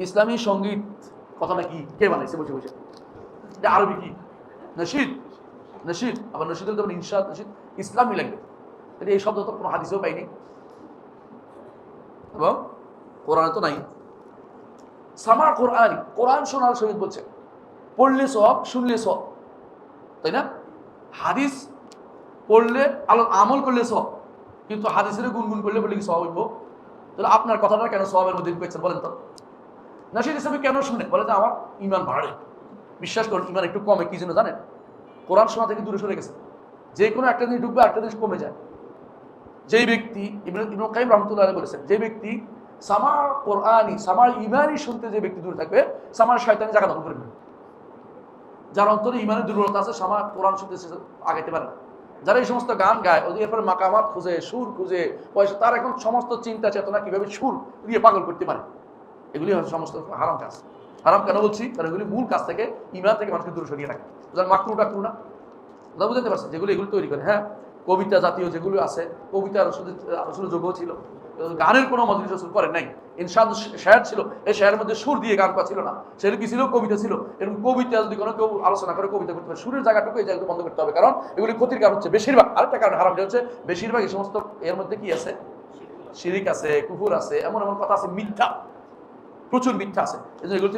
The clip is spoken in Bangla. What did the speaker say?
ইসলামী সংগীত কথাটা কি? কে বানাইছে? বসে বসে। এটা আরবি কি? নশিদ নশিদ আবার নশিদ যেমন ইনসাদ নশিদ ইসলামী লাগবে তাহলে এই শব্দ তো কোনো হাদিসেও পাইনি। এবং কোরআনে তো নাই। সামা কোরআন কোরআন শোনার সহিত বলছে। পড়লে সব শুনলে সব তাই না? হাদিস পড়লে, আলো, আমল করলে সব কিন্তু হাদিসের গুনগুন করলে বলে কি সব হইব? তাহলে আপনার কথাটা কেন সবের মধ্যে পেয়েছেন বলেন তো? নাসির ইসলামী কেন শুনে? বলে যে আমার ইমান বাড়ে। বিশ্বাস করুন, ইমান একটু কমে, কি জন্য জানেন? কোরআন শোনা থেকে দূরে সরে গেছে। যে কোনো একটা জিনিস ঢুকবে একটা জিনিস কমে যায়। যেই ব্যক্তি, ইবনে ইবনে কাইম রহমতুল্লাহ বলেছেন, যে ব্যক্তি সামার কোরআনই সামার ইমানই শুনতে যে ব্যক্তি দূরে থাকবে সামার শয়তানি জায়গা দখল করে নেবে। যার অন্তরে ইমানের দুর্বলতা আছে সামার কোরআন শুনতে সে আগাইতে পারে না। যারা এই সমস্ত গান গায়, ওদের এরপরে মাকামাত খুঁজে, সুর খুঁজে, পয়সা, তার এখন সমস্ত চিন্তা, চেতনা কীভাবে সুর দিয়ে পাগল করতে পারে? এগুলি হচ্ছে সমস্ত হারাম কাজ। হারাম কেন বলছি? কারণ এগুলি মূল কাজ থেকে ইমান থেকে মানুষকে দূরে সরিয়ে রাখে। যেমন মাকরু টাকরু না? কথা বুঝতে পারছেন, যেগুলো এগুলো তৈরি করে। হ্যাঁ কবিতা জাতীয় যেগুলো আছে, কবিতা রসুল যোগ্য ছিল। গানের কোনো মজলিস রসুল করেন নাই। ইনসাদ শেয়ার ছিল। এই শেয়ারের মধ্যে সুর দিয়ে গান করা ছিল না। সেটা কি ছিল? কবিতা ছিল। এরকম কবিতা যদি কোনো কেউ আলোচনা করে, কবিতা করতে পারে। সুরের জায়গাটুকু এই জায়গাটা বন্ধ করতে হবে। কারণ এগুলি ক্ষতির কারণ হচ্ছে বেশিরভাগ। আরেকটা কারণ হারাম হচ্ছে, বেশিরভাগ এই সমস্ত এর মধ্যে কি আছে? শিরিক আছে কুকুর আছে, এমন এমন কথা আছে মিথ্যা। প্রচুর মিথ্যা আছে। এগুলো